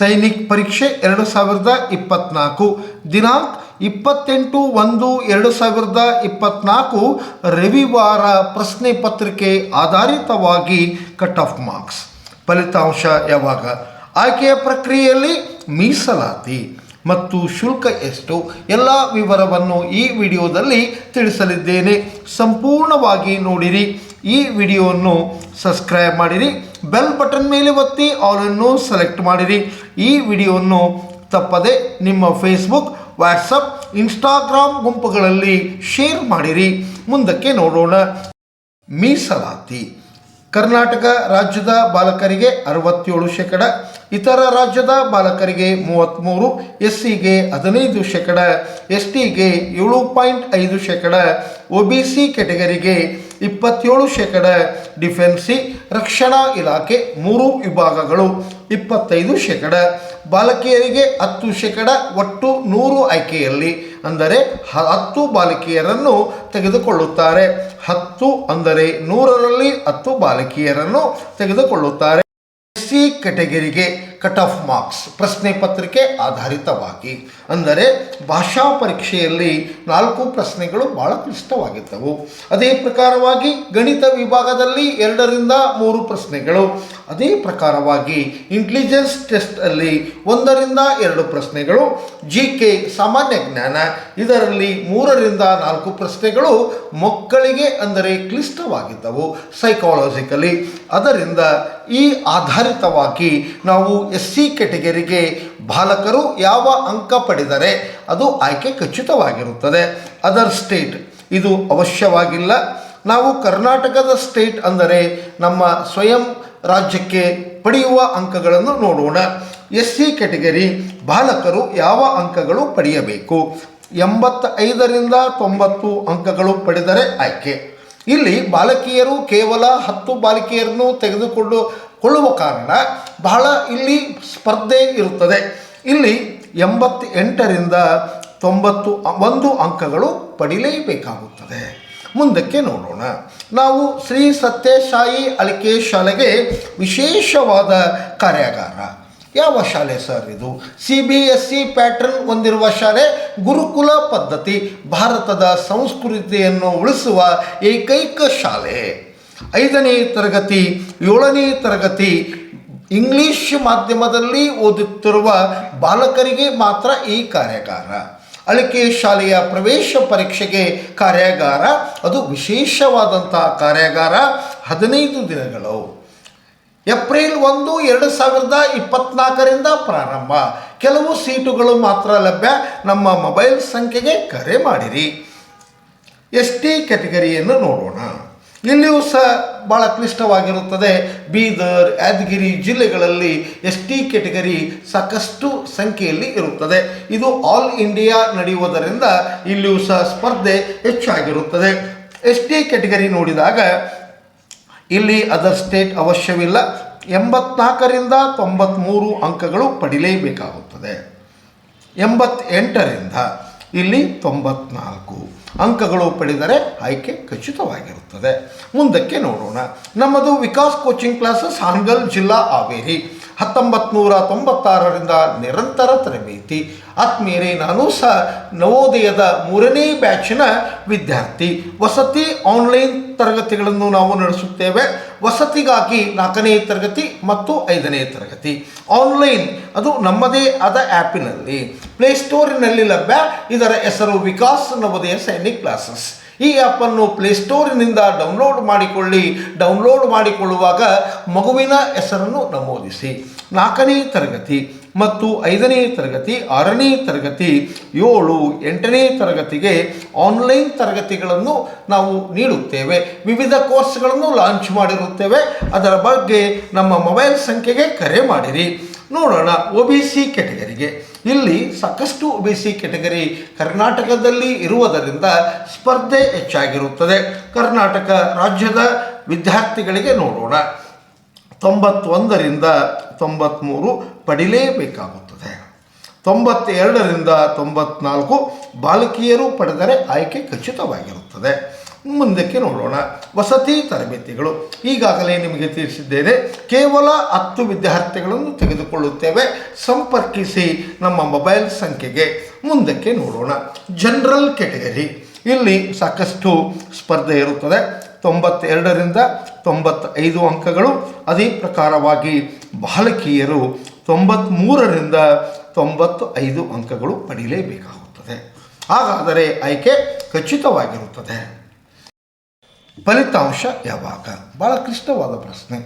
ಸೈನಿಕ್ ಪರೀಕ್ಷೆ ಎರಡು ಸಾವಿರದ ಇಪ್ಪತ್ನಾಲ್ಕು. ದಿನಾಂಕ ಇಪ್ಪತ್ತೆಂಟು ಒಂದು ಎರಡು ಸಾವಿರದ ಇಪ್ಪತ್ನಾಲ್ಕು, ರವಿವಾರ ಪ್ರಶ್ನೆ ಪತ್ರಿಕೆ ಆಧಾರಿತವಾಗಿ ಕಟ್ ಆಫ್ ಮಾರ್ಕ್ಸ್ ಫಲಿತಾಂಶ ಯಾವಾಗ? ಆಯ್ಕೆಯ ಪ್ರಕ್ರಿಯೆಯಲ್ಲಿ ಮೀಸಲಾತಿ ಮತ್ತು ಶುಲ್ಕ ಎಷ್ಟು? ಎಲ್ಲ ವಿವರವನ್ನು ಈ ವಿಡಿಯೋದಲ್ಲಿ ತಿಳಿಸಲಿದ್ದೇನೆ. ಸಂಪೂರ್ಣವಾಗಿ ನೋಡಿರಿ. ಈ ವಿಡಿಯೋವನ್ನು ಸಬ್ಸ್ಕ್ರೈಬ್ ಮಾಡಿರಿ ಬೆಲ್ ಬಟನ್ ಮೇಲೆ ಒತ್ತಿ ಆಲನ್ನು ಸೆಲೆಕ್ಟ್ ಮಾಡಿರಿ. ಈ ವಿಡಿಯೋವನ್ನು ತಪ್ಪದೆ ನಿಮ್ಮ ಫೇಸ್ಬುಕ್ ವಾಟ್ಸಪ್ ಇನ್ಸ್ಟಾಗ್ರಾಮ್ ಗುಂಪುಗಳಲ್ಲಿ ಶೇರ್ ಮಾಡಿರಿ. ಮುಂದಕ್ಕೆ ನೋಡೋಣ. ಮೀಸಲಾತಿ. ಕರ್ನಾಟಕ ರಾಜ್ಯದ ಬಾಲಕರಿಗೆ ಅರವತ್ತೇಳು ಶೇಕಡ, ಇತರ ರಾಜ್ಯದ ಬಾಲಕರಿಗೆ ಮೂವತ್ತ್ಮೂರು ಎಸ್ ಸಿಗೆ ಹದಿನೈದು ಶೇಕಡ ಎಸ್ ಟಿಗೆ ಏಳು ಪಾಯಿಂಟ್ ಐದು ಶೇಕಡ, ಒ ಬಿ ಸಿ ಕೆಟಗರಿಗೆ ಇಪ್ಪತ್ತೇಳು ಶೇಕಡ ಡಿಫೆನ್ಸಿ ರಕ್ಷಣಾ ಇಲಾಖೆ ಮೂರು ವಿಭಾಗಗಳು ಇಪ್ಪತ್ತೈದು ಶೇಕಡ. ಬಾಲಕಿಯರಿಗೆ ಹತ್ತು ಶೇಕಡ, ಒಟ್ಟು ನೂರು ಆಯ್ಕೆಯಲ್ಲಿ, ಅಂದರೆ ಹತ್ತು ಬಾಲಕಿಯರನ್ನು ತೆಗೆದುಕೊಳ್ಳುತ್ತಾರೆ. ಹತ್ತು ಅಂದರೆ ನೂರರಲ್ಲಿ ಹತ್ತು ಬಾಲಕಿಯರನ್ನು ತೆಗೆದುಕೊಳ್ಳುತ್ತಾರೆ. ಎಸ್ ಸಿ ಕೆಟಗರಿಗೆ ಕಟ್ ಆಫ್ ಮಾರ್ಕ್ಸ್ ಪ್ರಶ್ನೆ ಪತ್ರಿಕೆ ಆಧಾರಿತವಾಗಿ. ಅಂದರೆ ಭಾಷಾ ಪರೀಕ್ಷೆಯಲ್ಲಿ ನಾಲ್ಕು ಪ್ರಶ್ನೆಗಳು ಬಹಳ ಕ್ಲಿಷ್ಟವಾಗಿದ್ದವು. ಅದೇ ಪ್ರಕಾರವಾಗಿ ಗಣಿತ ವಿಭಾಗದಲ್ಲಿ ಎರಡರಿಂದ ಮೂರು ಪ್ರಶ್ನೆಗಳು. ಅದೇ ಪ್ರಕಾರವಾಗಿ ಇಂಟೆಲಿಜೆನ್ಸ್ ಟೆಸ್ಟಲ್ಲಿ ಒಂದರಿಂದ ಎರಡು ಪ್ರಶ್ನೆಗಳು ಜಿ ಕೆ ಸಾಮಾನ್ಯ ಜ್ಞಾನ, ಇದರಲ್ಲಿ ಮೂರರಿಂದ ನಾಲ್ಕು ಪ್ರಶ್ನೆಗಳು ಮಕ್ಕಳಿಗೆ ಅಂದರೆ ಕ್ಲಿಷ್ಟವಾಗಿದ್ದವು ಸೈಕಾಲಜಿಕಲಿ ಅದರಿಂದ ಈ ಆಧಾರಿತವಾಗಿ ನಾವು ಎಸ್ ಸಿ ಕೆಟಗರಿಗೆ ಬಾಲಕರು ಯಾವ ಅಂಕ ಪಡೆದರೆ ಅದು ಆಯ್ಕೆ ಖಚಿತವಾಗಿರುತ್ತದೆ. ಅದರ್ ಸ್ಟೇಟ್ ಇದು ಅವಶ್ಯವಾಗಿಲ್ಲ. ನಾವು ಕರ್ನಾಟಕದ ಸ್ಟೇಟ್ ಅಂದರೆ ನಮ್ಮ ಸ್ವಯಂ ರಾಜ್ಯಕ್ಕೆ ಪಡೆಯುವ ಅಂಕಗಳನ್ನು ನೋಡೋಣ. ಎಸ್ ಸಿ ಕೆಟಗರಿ ಬಾಲಕರು ಯಾವ ಅಂಕಗಳು ಪಡೆಯಬೇಕು? ಎಂಬತ್ತೈದರಿಂದ ತೊಂಬತ್ತು ಅಂಕಗಳು ಪಡೆದರೆ ಆಯ್ಕೆ. ಇಲ್ಲಿ ಬಾಲಕಿಯರು ಕೇವಲ ಹತ್ತು ಬಾಲಕಿಯರನ್ನು ತೆಗೆದುಕೊಂಡು ಕೊಳ್ಳುವ ಕಾರಣ ಬಹಳ ಇಲ್ಲಿ ಸ್ಪರ್ಧೆ ಇರುತ್ತದೆ. ಇಲ್ಲಿ ಎಂಬತ್ತೆಂಟರಿಂದ ತೊಂಬತ್ತು, ಒಂದು ಅಂಕಗಳು ಪಡಿಲೇಬೇಕಾಗುತ್ತದೆ. ಮುಂದಕ್ಕೆ ನೋಡೋಣ. ನಾವು ಶ್ರೀ ಸತ್ಯಸಾಯಿ ಅಳಿಕೆ ಶಾಲೆಗೆ ವಿಶೇಷವಾದ ಕಾರ್ಯಾಗಾರ. ಯಾವ ಶಾಲೆ ಸರ್ ಇದು? C B S C pattern ಹೊಂದಿರುವ ಶಾಲೆ, ಗುರುಕುಲ ಪದ್ಧತಿ, ಭಾರತದ ಸಂಸ್ಕೃತಿಯನ್ನು ಉಳಿಸುವ ಏಕೈಕ ಶಾಲೆ. ಐದನೇ ತರಗತಿ, ಏಳನೇ ತರಗತಿ ಇಂಗ್ಲಿಷ್ ಮಾಧ್ಯಮದಲ್ಲಿ ಓದುತ್ತಿರುವ ಬಾಲಕರಿಗೆ ಮಾತ್ರ ಈ ಕಾರ್ಯಾಗಾರ. ಅಳಿಕೆ ಶಾಲೆಯ ಪ್ರವೇಶ ಪರೀಕ್ಷೆಗೆ ಕಾರ್ಯಾಗಾರ, ಅದು ವಿಶೇಷವಾದಂತಹ ಕಾರ್ಯಾಗಾರ ಹದಿನೈದು ದಿನಗಳು. ಏಪ್ರಿಲ್ ಒಂದು, ಎರಡು ಸಾವಿರದ ಇಪ್ಪತ್ನಾಲ್ಕರಿಂದ ಪ್ರಾರಂಭ. ಕೆಲವು ಸೀಟುಗಳು ಮಾತ್ರ ಲಭ್ಯ. ನಮ್ಮ ಮೊಬೈಲ್ ಸಂಖ್ಯೆಗೆ ಕರೆ ಮಾಡಿರಿ. ಎಸ್ ಟಿ ಕೆಟಗರಿಯನ್ನು ನೋಡೋಣ. ಇಲ್ಲಿಯೂ ಸಹ ಭಾಳ ಕ್ಲಿಷ್ಟವಾಗಿರುತ್ತದೆ. ಬೀದರ್, ಯಾದಗಿರಿ ಜಿಲ್ಲೆಗಳಲ್ಲಿ ಎಸ್ ಟಿ ಕೆಟಗರಿ ಸಾಕಷ್ಟು ಸಂಖ್ಯೆಯಲ್ಲಿ ಇರುತ್ತದೆ. ಇದು ಆಲ್ ಇಂಡಿಯಾ ನಡೆಯುವುದರಿಂದ ಇಲ್ಲಿಯೂ ಸಹ ಸ್ಪರ್ಧೆ ಹೆಚ್ಚಾಗಿರುತ್ತದೆ. ಎಸ್ ಟಿ ಕೆಟಗರಿ ನೋಡಿದಾಗ ಇಲ್ಲಿ ಅದರ್ ಸ್ಟೇಟ್ ಅವಶ್ಯವಿಲ್ಲ. ಎಂಬತ್ನಾಲ್ಕರಿಂದ ತೊಂಬತ್ತ್ಮೂರು ಅಂಕಗಳು ಪಡಿಲೇಬೇಕಾಗುತ್ತದೆ. ಎಂಬತ್ತೆಂಟರಿಂದ ಇಲ್ಲಿ ತೊಂಬತ್ನಾಲ್ಕು ಅಂಕಗಳು ಪಡೆದರೆ ಆಯ್ಕೆ ಖಚಿತವಾಗಿರುತ್ತದೆ. ಮುಂದಕ್ಕೆ ನೋಡೋಣ. ನಮ್ಮದು ವಿಕಾಸ್ ಕೋಚಿಂಗ್ ಕ್ಲಾಸಸ್ ಹಾನಗಲ್ ಜಿಲ್ಲಾ ಹಾವೇರಿ. ಹತ್ತೊಂಬತ್ತು ನೂರ ತೊಂಬತ್ತಾರರಿಂದ ನಿರಂತರ ತರಬೇತಿ. ಆತ್ಮೀಯರೇ, ನಾನು ಸಹ ನವೋದಯದ ಮೂರನೇ ಬ್ಯಾಚಿನ ವಿದ್ಯಾರ್ಥಿ. ವಸತಿ ಆನ್ಲೈನ್ ತರಗತಿಗಳನ್ನು ನಾವು ನಡೆಸುತ್ತೇವೆ. ವಸತಿಗಾಗಿ ನಾಲ್ಕನೇ ತರಗತಿ ಮತ್ತು ಐದನೇ ತರಗತಿ. ಆನ್ಲೈನ್, ಅದು ನಮ್ಮದೇ ಆದ ಆ್ಯಪಿನಲ್ಲಿ. ಪ್ಲೇಸ್ಟೋರಿನಲ್ಲಿ ಲಭ್ಯ. ಇದರ ಹೆಸರು ವಿಕಾಸ್ ನವೋದಯ ಸೈನಿಕ್ ಕ್ಲಾಸಸ್. ಈ ಆ್ಯಪನ್ನು ಪ್ಲೇಸ್ಟೋರಿನಿಂದ ಡೌನ್ಲೋಡ್ ಮಾಡಿಕೊಳ್ಳಿ. ಡೌನ್ಲೋಡ್ ಮಾಡಿಕೊಳ್ಳುವಾಗ ಮಗುವಿನ ಹೆಸರನ್ನು ನಮೂದಿಸಿ. ನಾಲ್ಕನೇ ತರಗತಿ ಮತ್ತು ಐದನೇ ತರಗತಿ, ಆರನೇ ತರಗತಿ, ಏಳು, ಎಂಟನೇ ತರಗತಿಗೆ ಆನ್ಲೈನ್ ತರಗತಿಗಳನ್ನು ನಾವು ನೀಡುತ್ತೇವೆ. ವಿವಿಧ ಕೋರ್ಸ್ಗಳನ್ನು ಲಾಂಚ್ ಮಾಡಿರುತ್ತೇವೆ. ಅದರ ಬಗ್ಗೆ ನಮ್ಮ ಮೊಬೈಲ್ ಸಂಖ್ಯೆಗೆ ಕರೆ ಮಾಡಿರಿ. ನೋಡೋಣ ಒ ಬಿ ಸಿ ಕೆಟಗರಿಗೆ ಇಲ್ಲಿ ಸಾಕಷ್ಟು ಒ ಬಿ ಸಿ ಕೆಟಗರಿ ಕರ್ನಾಟಕದಲ್ಲಿ ಇರುವುದರಿಂದ ಸ್ಪರ್ಧೆ ಹೆಚ್ಚಾಗಿರುತ್ತದೆ. ಕರ್ನಾಟಕ ರಾಜ್ಯದ ವಿದ್ಯಾರ್ಥಿಗಳಿಗೆ ನೋಡೋಣ. ತೊಂಬತ್ತೊಂದರಿಂದ ತೊಂಬತ್ತ್ಮೂರು ಪಡಿಲೇಬೇಕಾಗುತ್ತದೆ. ತೊಂಬತ್ತೆರಡರಿಂದ ತೊಂಬತ್ನಾಲ್ಕು ಬಾಲಕಿಯರು ಪಡೆದರೆ ಆಯ್ಕೆ ಖಚಿತವಾಗಿರುತ್ತದೆ. ಮುಂದಕ್ಕೆ ನೋಡೋಣ. ವಸತಿ ತರಬೇತಿಗಳು. ಈಗಾಗಲೇ ನಿಮಗೆ ತಿಳಿಸಿದ್ದೇನೆ, ಕೇವಲ ಹತ್ತು ವಿದ್ಯಾರ್ಥಿಗಳನ್ನು ತೆಗೆದುಕೊಳ್ಳುತ್ತೇವೆ. ಸಂಪರ್ಕಿಸಿ ನಮ್ಮ ಮೊಬೈಲ್ ಸಂಖ್ಯೆಗೆ. ಮುಂದಕ್ಕೆ ನೋಡೋಣ. ಜನರಲ್ ಕೆಟಗರಿ ಇಲ್ಲಿ ಸಾಕಷ್ಟು ಸ್ಪರ್ಧೆ ಇರುತ್ತದೆ. ತೊಂಬತ್ತೆರಡರಿಂದ ತೊಂಬತ್ತೈದು ಅಂಕಗಳು. ಅದೇ ಪ್ರಕಾರವಾಗಿ ಬಾಲಕಿಯರು ತೊಂಬತ್ತ್ಮೂರರಿಂದ ತೊಂಬತ್ತು ಐದು ಅಂಕಗಳು ಪಡೀಲೇಬೇಕಾಗುತ್ತದೆ. ಹಾಗಾದರೆ ಆಯ್ಕೆ ಖಚಿತವಾಗಿರುತ್ತದೆ. ಫಲಿತಾಂಶ ಯಾವಾಗ? ಭಾಳ ಕ್ಲಿಷ್ಟವಾದ ಪ್ರಶ್ನೆ.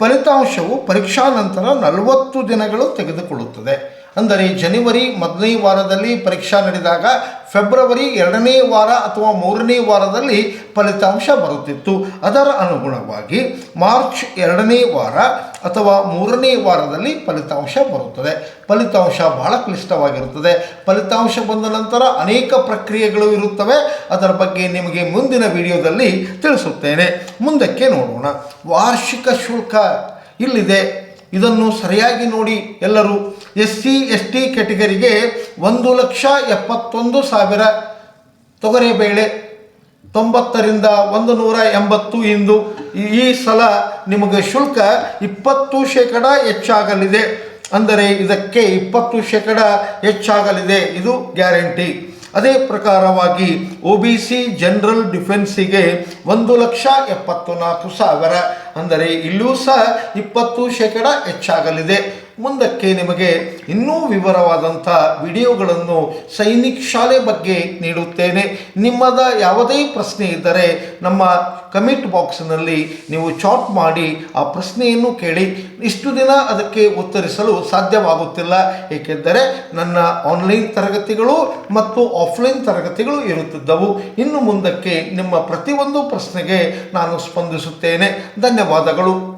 ಫಲಿತಾಂಶವು ಪರೀಕ್ಷಾ ನಂತರ ನಲವತ್ತು ದಿನಗಳು ತೆಗೆದುಕೊಳ್ಳುತ್ತದೆ. ಅಂದರೆ ಜನವರಿ ಮೊದಲನೇ ವಾರದಲ್ಲಿ ಪರೀಕ್ಷಾ ನಡೆದಾಗ ಫೆಬ್ರವರಿ ಎರಡನೇ ವಾರ ಅಥವಾ ಮೂರನೇ ವಾರದಲ್ಲಿ ಫಲಿತಾಂಶ ಬರುತ್ತಿತ್ತು. ಅದರ ಅನುಗುಣವಾಗಿ ಮಾರ್ಚ್ ಎರಡನೇ ವಾರ ಅಥವಾ ಮೂರನೇ ವಾರದಲ್ಲಿ ಫಲಿತಾಂಶ ಬರುತ್ತದೆ. ಫಲಿತಾಂಶ ಬಹಳ ಕ್ಲಿಷ್ಟವಾಗಿರುತ್ತದೆ. ಫಲಿತಾಂಶ ಬಂದ ನಂತರ ಅನೇಕ ಪ್ರಕ್ರಿಯೆಗಳು ಇರುತ್ತವೆ. ಅದರ ಬಗ್ಗೆ ನಿಮಗೆ ಮುಂದಿನ ವಿಡಿಯೋದಲ್ಲಿ ತಿಳಿಸುತ್ತೇನೆ. ಮುಂದಕ್ಕೆ ನೋಡೋಣ. ವಾರ್ಷಿಕ ಶುಲ್ಕ ಇಲ್ಲಿದೆ. ಇದನ್ನು ಸರಿಯಾಗಿ ನೋಡಿ ಎಲ್ಲರೂ ಎಸ್ ಸಿ ಎಸ್ ಟಿ ಕೆಟಗರಿಗೆ ಒಂದು ಲಕ್ಷ ಎಪ್ಪತ್ತೊಂದು ಸಾವಿರ ತೊಗರಿಬೇಳೆ ತೊಂಬತ್ತರಿಂದ ಒಂದು ನೂರ ಎಂಬತ್ತು ಇಂದು. ಈ- ಈ ಸಲ ನಿಮಗೆ ಶುಲ್ಕ ಇಪ್ಪತ್ತು ಶೇಕಡ ಹೆಚ್ಚಾಗಲಿದೆ. ಅಂದರೆ ಇದಕ್ಕೆ ಇಪ್ಪತ್ತು ಶೇಕಡ ಹೆಚ್ಚಾಗಲಿದೆ. ಇದು ಗ್ಯಾರಂಟಿ. ಅದೇ ಪ್ರಕಾರವಾಗಿ ಒ ಬಿ ಸಿ ಜನರಲ್ ಡಿಫೆನ್ಸಿಗೆ ಒಂದು ಲಕ್ಷ ಎಪ್ಪತ್ತು ನಾಲ್ಕು ಸಾವಿರ. ಅಂದರೆ ಇಲ್ಲೂ ಸಹ ಇಪ್ಪತ್ತು ಶೇಕಡ ಹೆಚ್ಚಾಗಲಿದೆ. ಮುಂದಕ್ಕೆ ನಿಮಗೆ ಇನ್ನೂ ವಿವರವಾದಂಥ ವಿಡಿಯೋಗಳನ್ನು ಸೈನಿಕ್ ಶಾಲೆ ಬಗ್ಗೆ ನೀಡುತ್ತೇನೆ. ನಿಮ್ಮದ ಯಾವುದೇ ಪ್ರಶ್ನೆ ಇದ್ದರೆ ನಮ್ಮ ಕಮೆಂಟ್ ಬಾಕ್ಸ್ನಲ್ಲಿ ನೀವು ಚಾಟ್ ಮಾಡಿ ಆ ಪ್ರಶ್ನೆಯನ್ನು ಕೇಳಿ. ಇಷ್ಟು ದಿನ ಅದಕ್ಕೆ ಉತ್ತರಿಸಲು ಸಾಧ್ಯವಾಗುತ್ತಿಲ್ಲ. ಏಕೆಂದರೆ ನನ್ನ ಆನ್ಲೈನ್ ತರಗತಿಗಳು ಮತ್ತು ಆಫ್ಲೈನ್ ತರಗತಿಗಳು ಇರುತ್ತಿದ್ದವು. ಇನ್ನು ಮುಂದಕ್ಕೆ ನಿಮ್ಮ ಪ್ರತಿಯೊಂದು ಪ್ರಶ್ನೆಗೆ ನಾನು ಸ್ಪಂದಿಸುತ್ತೇನೆ. ಧನ್ಯವಾದಗಳು.